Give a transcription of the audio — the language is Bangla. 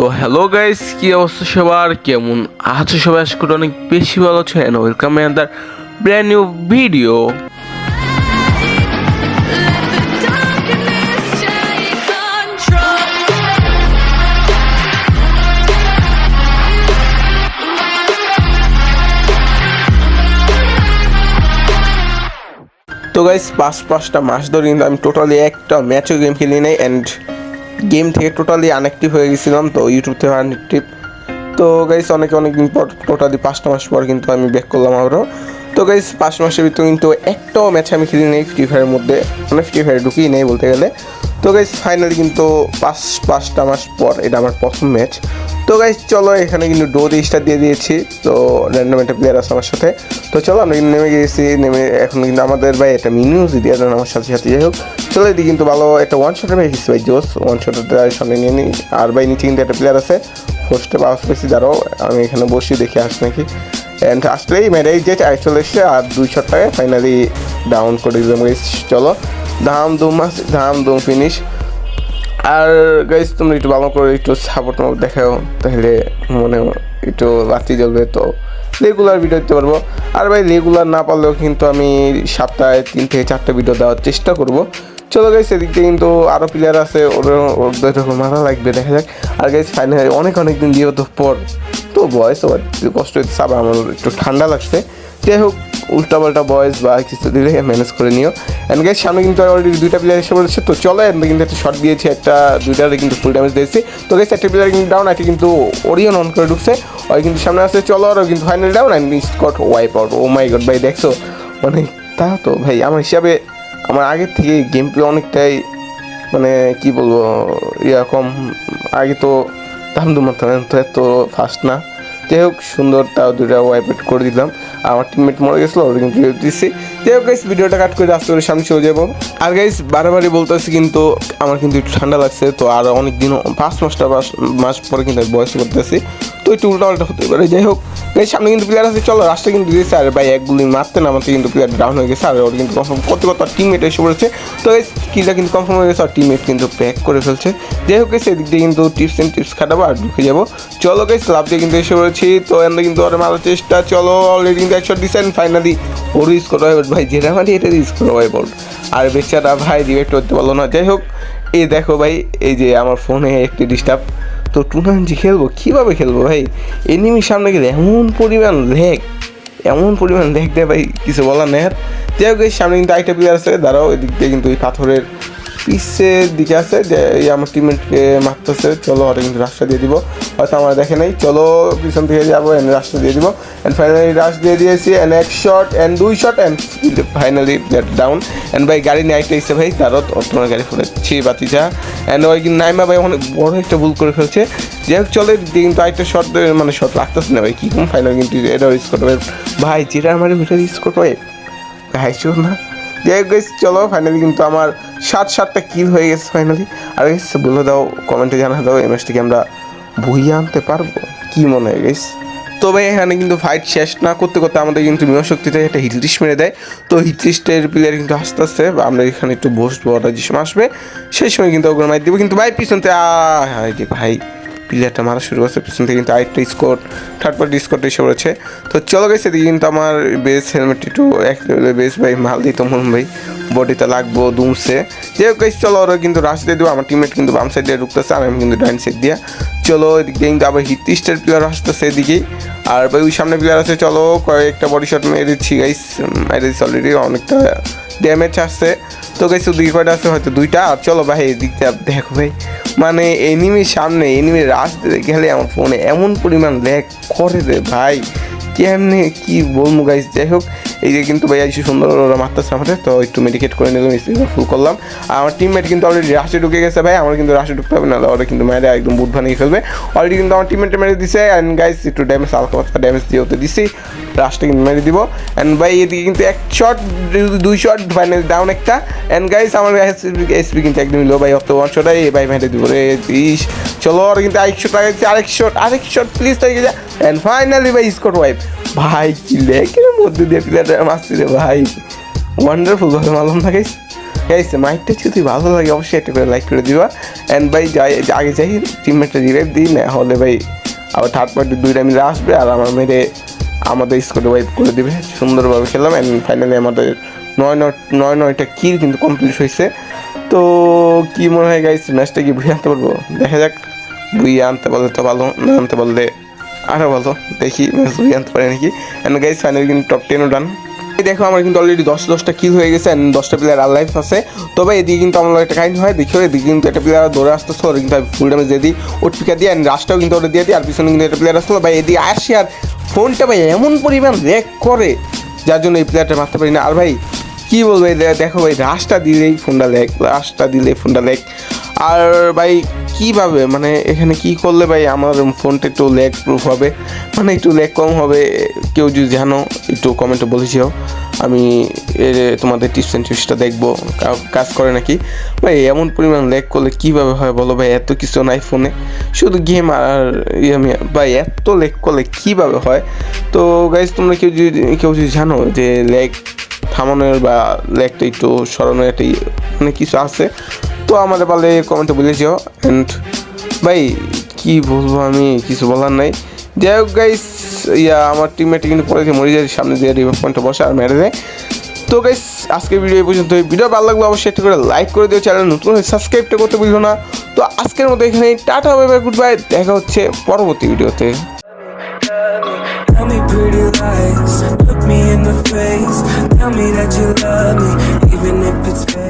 তো হ্যালো গাইস কি অবস্থা সবার কেমন আছো সবাই আশা করি অনেক বেশি ভালো আছো and welcome other brand new video. তো গাইস পাঁচ পাঁচটা মাস ধরে কিন্তু আমি টোটালি একটা ম্যাচও গেম খেলি নাই অ্যান্ড গেম থেকে টোটালি আনঅ্যাক্টিভ হয়ে গেছিলাম, তো ইউটিউব থেকে আনএক্টিভ তো গাইস অনেকে অনেক দিন পর টোটালি পাঁচটা মাস পর কিন্তু আমি ব্যাক করলাম আবারও। তো গাইস পাঁচ মাসের ভিতরে কিন্তু একটাও ম্যাচ আমি খেলি নেই ফ্রি ফায়ারের মধ্যে। মানে ফ্রি ফায়ার ঢুকিয়ে নেই বলতে গেলে। তো গাইস ফাইনালি কিন্তু পাঁচ, পাঁচটা মাস পর এটা আমার প্রথম ম্যাচ তো গাইস চলো এখানে কিন্তু ডো স্টার দিয়ে দিয়েছি। তো র্যান্ডম একটা প্লেয়ার আছে আমার সাথে। তো চলো, আমরা কিন্তু নেমে গিয়েছি নেমে এখন কিন্তু আমাদের ভাই একটা মিনিউজ দিয়ে দেন আমার সাথে সাথে। যাই হোক, চলো এদিকে কিন্তু ভালো একটা ওয়ান শটের ভাই ভাই, জোস। ওয়ান শটের সামনে নিয়ে নিই আর ভাই, নিচে কিন্তু একটা প্লেয়ার আছে। হোস্টে পাওয়া পেয়েছি দাঁড়াও, আমি এখানে বসি, দেখি আস নাকি। অ্যান্ড আসলেই মেরে যে চলে এসছে, আর দুই শটটাকে ফাইনালি ডাউন করে দিলাম। চলো ধাম দুম ধাম দুম ফিনিশ আর গাইজ তোমরা একটু ভালো করে একটু সাপোর্ট দেখাও, তাহলে মনে একটু বাতি জ্বলবে তো। রেগুলার ভিডিও দিতে পারব। আর ভাই রেগুলার না পারলেও কিন্তু আমি সপ্তাহে তিন থেকে চারটে ভিডিও দেওয়ার চেষ্টা করব। চলো গাইজ সেদিক দিয়ে কিন্তু আরও প্লেয়ার আছে ওরা ওদের মাথা লাগবে, দেখা যাক। আর গাইজ ফাইনালি অনেক অনেক দিন দিয়ে তো পর, তো বয়স কষ্ট হচ্ছে আবার আমার একটু ঠান্ডা লাগছে। যাই হোক উল্টাপাল্টা বয়েস বা কিছু দিলে ম্যানেজ করে নিও। অ্যান্ড গাইজ সামনে কিন্তু অলরেডি দুইটা প্লেয়ার এসে পড়েছে তো চলো এন্ড কিন্তু একটা শট দিয়েছে, একটা দুইটারে কিন্তু ফুল ড্যামেজ দিয়েছে। তো গাইজ একটা প্লেয়ার কিন্তু ডাউন একটা কিন্তু ওরিয়ন অন করে ঢুকছে। ওই কিন্তু সামনে আসছে, চলো, আর ও কিন্তু final down and squad wipe out oh my god ভাই, দেখছ? মানে তা তো, ভাই, আমার হিসাবে, আমার আগের থেকে গেম প্লে অনেকটাই মানে কি বলব এরকম আগে তো দাম দুমার তো এত ফাস্ট না। যাই হোক, সুন্দর তাও দুটা ওয়াইপেট করে দিলাম। আমার টিমমেট মরে গেছিল ওটা কিন্তু দিচ্ছি যাই হোক গাইস ভিডিওটা কাট করে আস্তে করে সামনে চলে যাব। আর গাইস বারবারই বলতেছি কিন্তু আমার কিন্তু একটু ঠান্ডা লাগছে, তো আর অনেক দিন পাঁচ মাসটা মাস পরে কিন্তু বয়স করতেছি। তো একটু উল্টা পাল্টা হতে পারে। যাই হোক সামনে কিন্তু প্লেয়ার আছে, চলো রাস্তা কিন্তু দিয়েছে, আর ভাই এক গুলি মারতে না মারতে কিন্তু প্লেয়ার ডাউন হয়ে গেছে, আর ওর কিন্তু কনফার্ম করতে করতে টিমমেট এসে পড়েছে। তো গাইস কিলটা কিন্তু কনফার্ম হয়ে গেছে, আর টিমমেট কিন্তু প্যাক করে ফেলছে। যাই হোক গাইস এদিক দিয়ে কিন্তু টিপস অ্যান্ড টিপস খাটাবো আর ঢুকে যাব। চলো গাইস লাভ দিয়ে কিন্তু এসে পড়েছি, তো এখানে কিন্তু ওর মারার চেষ্টা, চলো অলরেডি কিন্তু একশো ডিসেন্ট ফাইনালি ওর ইউজ করা হয় ভাই, যেটা মানে এটা ইউজ করা হয় বল। আর বেচারা ভাই রিয়েক্ট করতে পারল না, যাই হোক। এই দেখো ভাই, এই যে আমার ফোনে একটি ডিস্টার্ব তো টুর্নামেন্ট খেলব? কীভাবে খেলব ভাই? এনিমির সামনে গেলে এমন পরিমাণ লেগ এমন পরিমাণ লেগ দেয় ভাই, কিছু বলার নেই। যাই হোক সামনে কিন্তু আরেকটা প্লেয়ার আছে, দাঁড়াও, এদিক দিয়ে কিন্তু ওই পাথরের পিসের দিকে আছে, যে আমার টিমমেটকে মারতেছে, চলো ওটা কিন্তু রাস্তা দিয়ে দিব। হয়তো আমার দেখে নাই, চলো পিছন থেকে যাব এন্ড রাস্তা দিয়ে দিব। অ্যান্ড ফাইনালি রাশ দিয়ে দিয়েছি অ্যান্ড এক শট অ্যান্ড দুই shot and finally that down and ভাই, গাড়ি আইতে এসে ভাই, তারও তোমার গাড়ি ফুলেছি বাতিচা অ্যান্ড ওই নাইমা ভাই অনেক বড় একটা ভুল করে ফেলছে। যাই হোক, চলে কিন্তু আরেকটা শট মানে শট লাগতেছে না ভাই, কী কোন ফাইনাল কিন্তু এটা স্কোর ভাই যেটা আমার ভিতরে স্কোর হয় হাইছো না? যাই হোক চলো ফাইনালি কিন্তু আমার সাত সাতটা কিল হয়ে গেছে ফাইনালি আর guys, বলে দাও কমেন্টে জানা দাও এই ম্যাচটিকে আমরা বইয়ে আনতে পারব? কি মনে হয় গেস তবে এখানে কিন্তু ফাইট শেষ না করতে করতে আমাদের কিন্তু মিয় শক্তিতে একটা হিটলিস্ট মেরে দেয়। তো হিটলিস্টের প্লেয়ার কিন্তু আস্তে আস্তে আমরা এখানে একটু বসবো ওরা যে সময় আসবে সেই সময় কিন্তু ওগুলো মার দিব। কিন্তু ভাই পিছন থেকে আহ যে ভাই। প্লেয়ারটা মারা শুরু করছে, পিছন থেকে কিন্তু আরেকটা স্কোর থার্ড পার্টি স্কোরটা এসে পড়েছে। তো চলো গেছে এদিকে কিন্তু আমার বেস হেলমেট একটু এক বেস ভাই, মাল দিত মন ভাই। বডিতে লাগবো, দুমছে। যে হোক চলো ওরা কিন্তু রাশ দিয়ে দেবো, আমার টিমমেট কিন্তু বাম সাইড দিয়ে ঢুকতেছে, আর আমি কিন্তু ডাইন সাইড দিয়া। চলো এদিক কিন্তু আবার হিটিস্টের প্লেয়ার আসতেছে এদিকেই আর ভাই, ওই সামনে প্লেয়ার আছে, চলো কয়েকটা বডি শট মেরে দিচ্ছি গাইস মেরে দিচ্ছি অলরেডি অনেকটা ড্যামেজ আসছে। তো গেছে দুই কয়টা আছে? হয়তো দুইটা। চলো ভাই, এদিকটা দেখো ভাই। মানে এনিমির সামনে এনিমির রাস্তা গেলে আমার ফোনে এমন পরিমাণ ল্যাগ করে রে ভাই। কেমনে কি বলব গাইস যাই হোক, এই যে কিন্তু ভাই এসে সুন্দর ওরা মারতেছে আমাদের, তো একটু মেডিকেট করে নিলাম ফুল করলাম। আর আমার টিমমেট কিন্তু অলরেডি রাশে ঢুকে গেছে ভাই, আমার কিন্তু রাশে ঢুকতে হবে না ওরা কিন্তু মেরে একদম বুট বানিয়ে ফেলবে। অলরেডি কিন্তু আমার টিমমেটে মেরে দিছে অ্যান্ড গাইস একটু ড্যামেজ হালকা পাতলা ড্যামেজ দিয়ে ওতে দিছি রাশটা কিন্তু মেরে দিব। অ্যান্ড ভাই, এদিকে কিন্তু এক শট দুই শট ফাইনাল ডাউন একটা। অ্যান্ড গাইস আমার এসপি কিন্তু একদমই লো ভাই, অত ওয়ান শট এই ভাই মেরে দিব রে ইস চলো আর কিন্তু আরেক শট লাগাইছি, আরেক শট আরেক শট প্লিজ তাই যা। অ্যান্ড ফাইনালি ভাই স্কট ওয়াইপ ভাই, কি লেকের মধ্যে দিয়ে প্লেয়ারটা মারছি রে ভাই। ওয়ান্ডারফুল ভাবে মারলাম না গাইস গাইস মাইকটা যদি ভালো লাগে, অবশ্যই একটা করে লাইক করে দিবা। অ্যান্ড ভাই, যাই, আগে যাই টিমমেটটা রিভাইভ দিই, না হলে ভাই, আবার থার্ড পার্টি দুইটা মিলে আসবে আর আমার মেরে আমাদের স্কোয়াডে ওয়াইপ করে দিবে। সুন্দরভাবে খেললাম অ্যান্ড ফাইনালি আমাদের নয় নয় নয় নয়টা কিল কিন্তু কমপ্লিট হয়েছে। তো কি মনে হয় গাইস ম্যাচটা কি বুঝে আনতে পারব? দেখা যাক, বুঝিয়ে আনতে পারলে তো ভালো, না আনতে পারলে আরও ভালো দেখি আনতে পারে নাকি। অ্যান্ড গাইস ফাইনালি কিন্তু টপ টেনও ডান দেখো, আমার কিন্তু অলরেডি দশ, দশটা কিল হয়ে গেছে অ্যান্ড দশটা প্লেয়ার আর লাইফ আছে। তবে এদিকে কিন্তু আমার একটা কাহিনী হয় দেখিও এদিকে কিন্তু একটা প্লেয়ার দৌড়ে আসতেছে, ওর কিন্তু ফুল ড্যামেজ দিয়ে দিই, ওর পিকা দিয়ে অ্যান্ড রাশটাও কিন্তু ওটা দিয়ে দিই, আর পিছনে কিন্তু একটা প্লেয়ার আসলো। ভাই, এদিকে আসি আর ফোনটা ভাই এমন পরিমাণ র্যাক করে, যার জন্য এই প্লেয়ারটা মারতে পারি না। আর ভাই, কি বলব দেখো ভাই রাশটা দিলেই ফোনটা লেগ রাশটা দিলেই ফোনটা লেগ আর ভাই কীভাবে? মানে এখানে কি করলে ভাই আমার ফোনটা একটু লেগ প্রুফ হবে? মানে একটু লেগ কম হবে, কেউ যদি জানো, একটু কমেন্টে বলেছিও আমি তোমাদের টিপস অ্যান্ড টিপসটা দেখব। কাজ করে নাকি? ভাই, এমন পরিমাণ লেগ করলে কীভাবে হয় বলো ভাই? এত কিছু নাই ফোনে। শুধু গেম আর ইয়ে আমি, ভাই, এত লেগ করলে কীভাবে হয়? তো গাইজ তোমরা কেউ যদি কেউ যদি জানো যে লেগ থামানোর বা লেগটা একটু সরানোর একটা মানে কিছু আছে। তো আমাদের পারলে কমেন্টে বলেছিও অ্যান্ড ভাই কি বলব আমি কিছু বলার নাই। যাই হোক গাইস ইয়া আমার টিমমেটে কিন্তু পড়েছে যায় সামনে দিয়ে রিভার পয়েন্টে বসে আর মেরে দেয়। তো গাইস আজকের ভিডিও এই পর্যন্ত ভিডিও ভালো লাগল অবশ্যই একটা করে লাইক করে দিও চ্যানেল নতুন সাবস্ক্রাইবটা করতে ভুলো না। তো আজকের মতো এখানে tata bye bye goodbye দেখা হচ্ছে পরবর্তী ভিডিওতে. Tell me that you love me, even if it's fake.